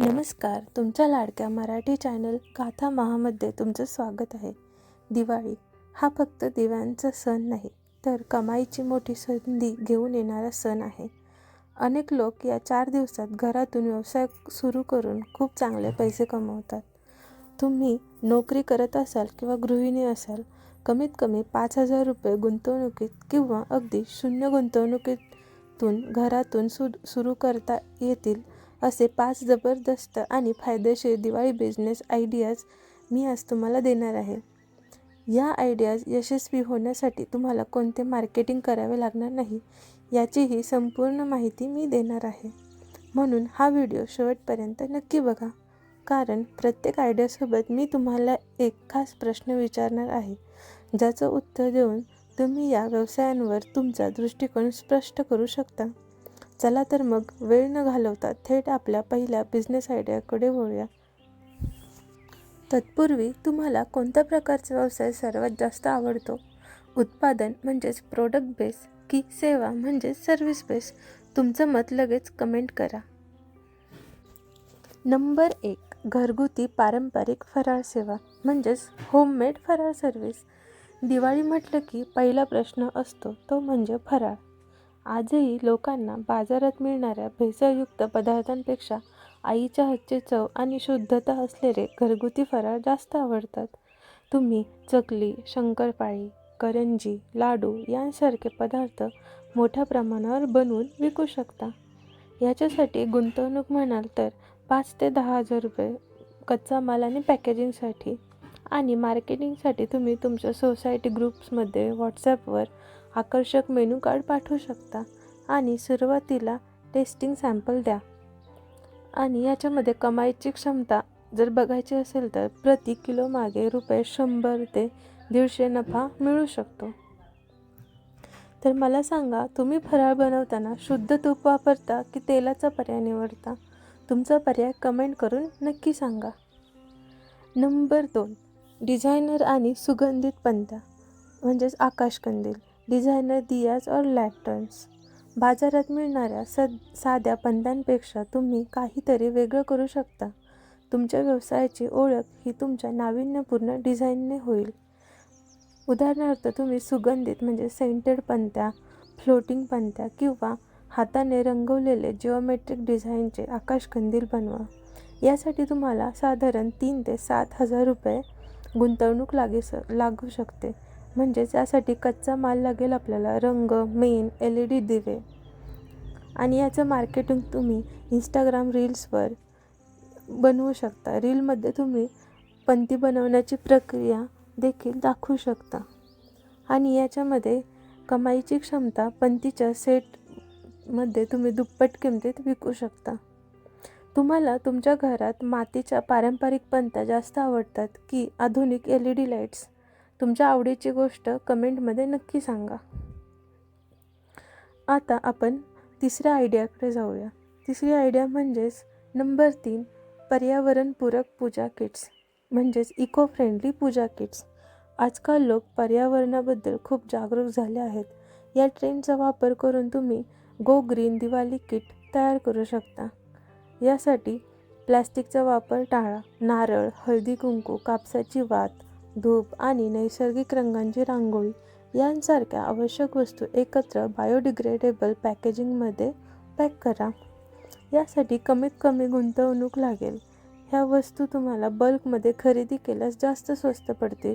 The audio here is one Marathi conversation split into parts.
नमस्कार तुमच्या लाडक्या मराठी चॅनल गाथा महामध्ये तुमचं स्वागत आहे. दिवाळी हा फक्त दिव्यांचा सण नाही तर कमाईची मोठी संधी घेऊन येणारा सण आहे. अनेक लोक या चार दिवसात घरातून व्यवसाय सुरू करून खूप चांगले पैसे कमवतात. तुम्ही नोकरी करत असाल किंवा गृहिणी असाल कमीत कमी पाच हजार रुपये गुंतवणुकीत किंवा अगदी शून्य गुंतवणुकीतून घरातून सु सुरू करता येतील असे पाच जबरदस्त आणि फायदेशीर दिवाळी बिझनेस आयडियाज मी आज तुम्हाला देणार आहे. या आयडियाज यशस्वी होण्यासाठी तुम्हाला कोणते मार्केटिंग करावे लागणार नाही याचीही संपूर्ण माहिती मी देणार आहे. म्हणून हा व्हिडिओ शेवटपर्यंत नक्की बघा. कारण प्रत्येक आयडियासोबत मी तुम्हाला एक खास प्रश्न विचारणार आहे. ज्याचं उत्तर देऊन तुम्ही या व्यवसायांवर तुमचा दृष्टिकोन स्पष्ट करू शकता. चला तर मग वेळ न घालवता थेट आपल्या पहिल्या बिझनेस आयडियाकडे वळूया. तत्पूर्वी तुम्हाला कोणत्या प्रकारचा व्यवसाय सर्वात जास्त आवडतो? उत्पादन म्हणजेच प्रोडक्ट बेस की सेवा म्हणजेच सर्व्हिस बेस तुमचं मत लगेच कमेंट करा. नंबर एक घरगुती पारंपरिक फराळ सेवा म्हणजेच होममेड फराळ सर्व्हिस दिवाळी म्हटलं की पहिला प्रश्न असतो तो म्हणजे फराळ. आजही लोकांना बाजारात मिळणाऱ्या भेसळयुक्त पदार्थांपेक्षा आईच्या हातची चव आणि शुद्धता असलेले घरगुती फराळ जास्त आवडतात. तुम्ही चकली शंकरपाळी करंजी लाडू यांसारखे पदार्थ मोठ्या प्रमाणावर बनवून विकू शकता. याच्यासाठी गुंतवणूक म्हणाल तर पाच ते दहा हजार रुपये कच्चा माल आणि पॅकेजिंगसाठी. आणि मार्केटिंगसाठी तुम्ही तुमच्या सोसायटी ग्रुप्समध्ये व्हॉट्सॲपवर आकर्षक मेनू कार्ड पाठवू शकता आणि सुरुवातीला टेस्टिंग सॅम्पल द्या. आणि याच्यामध्ये कमाईची क्षमता जर बघायची असेल तर प्रति किलो मागे रुपये शंभर ते दीडशे नफा मिळू शकतो. तर मला सांगा तुम्ही फराळ बनवताना शुद्ध तूप वापरता की तेलाचा पर्याय निवडता? तुमचा पर्याय कमेंट करून नक्की सांगा. नंबर दोन डिझायनर आणि सुगंधित पंत्या म्हणजेच आकाशकंदील. डिझायनर दियाज और लॅटर्न्स. बाजारात मिळणाऱ्या सद साध्या पंत्यांपेक्षा तुम्ही काहीतरी वेगळं करू शकता. तुमच्या व्यवसायाची ओळख ही तुमच्या नाविन्यपूर्ण डिझाईनने होईल. उदाहरणार्थ तुम्ही सुगंधित म्हणजे सेंटेड पंत्या फ्लोटिंग पंत्या किंवा हाताने रंगवलेले जिओमेट्रिक डिझाईनचे आकाशकंदील बनवा. यासाठी तुम्हाला साधारण तीन ते सात हजार रुपये गुंतवणूक लागे स लागू शकते. म्हणजेच यासाठी कच्चा माल लागेल आपल्याला रंग मेन एल ई डी दिवे. आणि याचं मार्केटिंग तुम्ही इंस्टाग्राम रील्सवर बनवू शकता. रीलमध्ये तुम्ही पंती बनवण्याची प्रक्रिया देखील दाखवू शकता. आणि याच्यामध्ये कमाईची क्षमता पंतीच्या सेटमध्ये तुम्ही दुप्पट किमतीत विकू शकता. तुम्हाला तुमच्या घरात मातीच्या पारंपरिक पंत्या जास्त आवडतात की आधुनिक एल ई डी लाईट्स तुमच्या आवडीची गोष्ट कमेंटमध्ये नक्की सांगा. आता आपण तिसऱ्या आयडियाकडे जाऊया. तिसरी आयडिया म्हणजेच नंबर तीन पर्यावरणपूरक पूजा किट्स म्हणजेच इको फ्रेंडली पूजा किट्स. आजकाल लोक पर्यावरणाबद्दल खूप जागरूक झाले आहेत. या ट्रेंडचा वापर करून तुम्ही गो ग्रीन दिवाळी किट तयार करू शकता. यासाठी प्लॅस्टिकचा वापर टाळा. नारळ हळदी कुंकू कापसाची वात धूप आणि नैसर्गिक रंगांची रांगोळी यांसारख्या आवश्यक वस्तू एकत्र बायोडिग्रेडेबल पॅकेजिंगमध्ये पॅक करा. यासाठी कमीत कमी गुंतवणूक लागेल. ह्या वस्तू तुम्हाला बल्कमध्ये खरेदी केल्यास जास्त स्वस्त पडतील.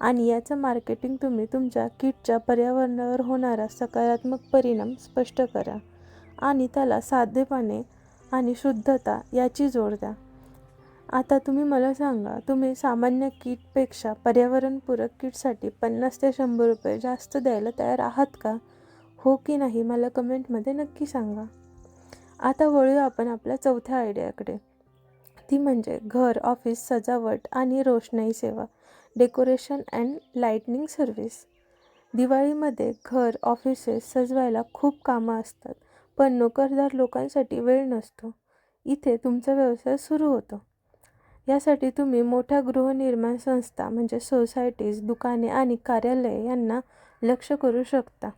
आणि याचं मार्केटिंग तुम्ही तुमच्या किटच्या पर्यावरणावर होणारा सकारात्मक परिणाम स्पष्ट करा. आणि त्याला साधेपणे आणि शुद्धता याची जोड द्या. आता तुम्ही मला सांगा तुम्ही सामान्य किटपेक्षा पर्यावरणपूरक किटसाठी पन्नास ते शंभर रुपये जास्त द्यायला तयार आहात का? हो की नाही मला कमेंटमध्ये नक्की सांगा. आता वळूया आपण आपल्या चौथ्या आयडियाकडे. ती म्हणजे घर ऑफिस सजावट आणि रोषणाई सेवा डेकोरेशन अँड लाईटनिंग सर्व्हिस. दिवाळीमध्ये घर ऑफिसेस सजवायला खूप कामं असतात पण नोकरदार लोकांसाठी वेळ नसतो. इथे तुमचा व्यवसाय सुरू होतो. यासाठी तुम्ही मोठ्या गृहनिर्माण संस्था म्हणजे सोसायटीज दुकाने आणि कार्यालये यांना लक्ष करू शकता.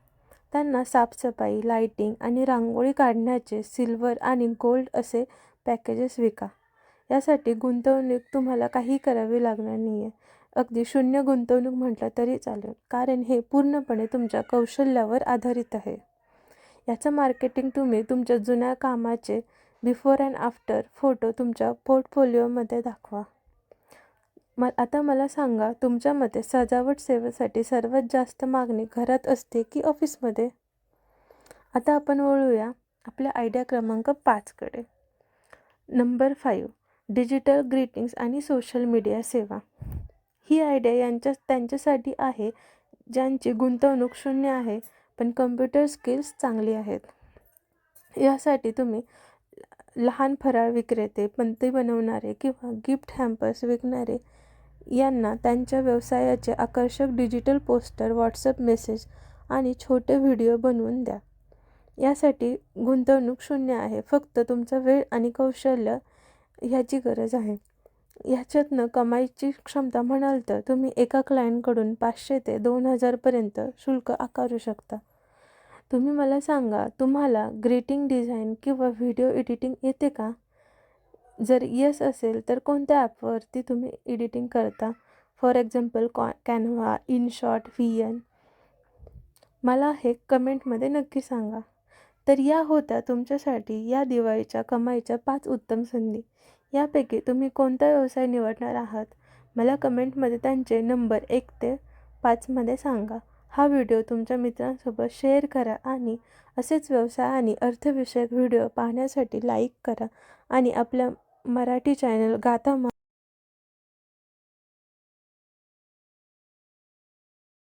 त्यांना साफसफाई लाईटिंग आणि रांगोळी काढण्याचे सिल्वर आणि गोल्ड असे पॅकेजेस विका. यासाठी गुंतवणूक तुम्हाला काही करावी लागणार नाही आहे अगदी शून्य गुंतवणूक म्हटलं तरी चालेल कारण हे पूर्णपणे तुमच्या कौशल्यावर आधारित आहे. याचं मार्केटिंग तुम्ही तुमच्या जुन्या कामाचे बिफोर अँड आफ्टर फोटो तुमच्या पोर्टफोलिओमध्ये दाखवा. म आता मला सांगा तुमच्या मते सजावट सेवेसाठी सर्वात जास्त मागणी घरात असते की ऑफिसमध्ये? आता आपण वळूया आपल्या आयडिया क्रमांक पाचकडे नंबर फाईव्ह डिजिटल ग्रीटिंग्स आणि सोशल मीडिया सेवा. ही आयडिया यांच्या त्यांच्यासाठी आहे ज्यांची गुंतवणूक शून्य आहे पण कम्प्युटर स्किल्स चांगली आहेत. यासाठी तुम्ही लहान फराळ विक्रेते पंती बनवणारे किंवा गिफ्ट हॅम्पर्स विकणारे यांना त्यांच्या व्यवसायाचे आकर्षक डिजिटल पोस्टर व्हॉट्सअप मेसेज आणि छोटे व्हिडिओ बनवून द्या. यासाठी गुंतवणूक शून्य आहे. फक्त तुमचा वेळ आणि कौशल्य ह्याची गरज आहे. ह्याच्यातनं कमाईची क्षमता म्हणाल तर तुम्ही एका क्लायंटकडून पाचशे ते दोन हजारपर्यंत शुल्क आकारू शकता. तुम्ही मला सांगा तुम्हाला ग्रीटिंग डिझाईन किंवा व्हिडिओ एडिटिंग येते का? जर येस असेल तर कोणत्या ॲपवरती तुम्ही एडिटिंग करता? फॉर एक्झाम्पल कॉ कॅनव्हा इनशॉट व्ही एन मला हे कमेंटमध्ये नक्की सांगा. तर या होत्या तुमच्यासाठी या दिवाळीच्या कमाईच्या पाच उत्तम संधी. यापैकी तुम्ही कोणता व्यवसाय निवडणार आहात? मला कमेंटमध्ये त्यांचे नंबर एक ते पाचमध्ये सांगा. हा व्हिडिओ तुमच्या मित्रांसोबत शेअर करा आणि असेच व्यवसाय आणि अर्थविषयक व्हिडिओ पाहण्यासाठी लाईक करा आणि आपल्या मराठी चॅनल गाथा मा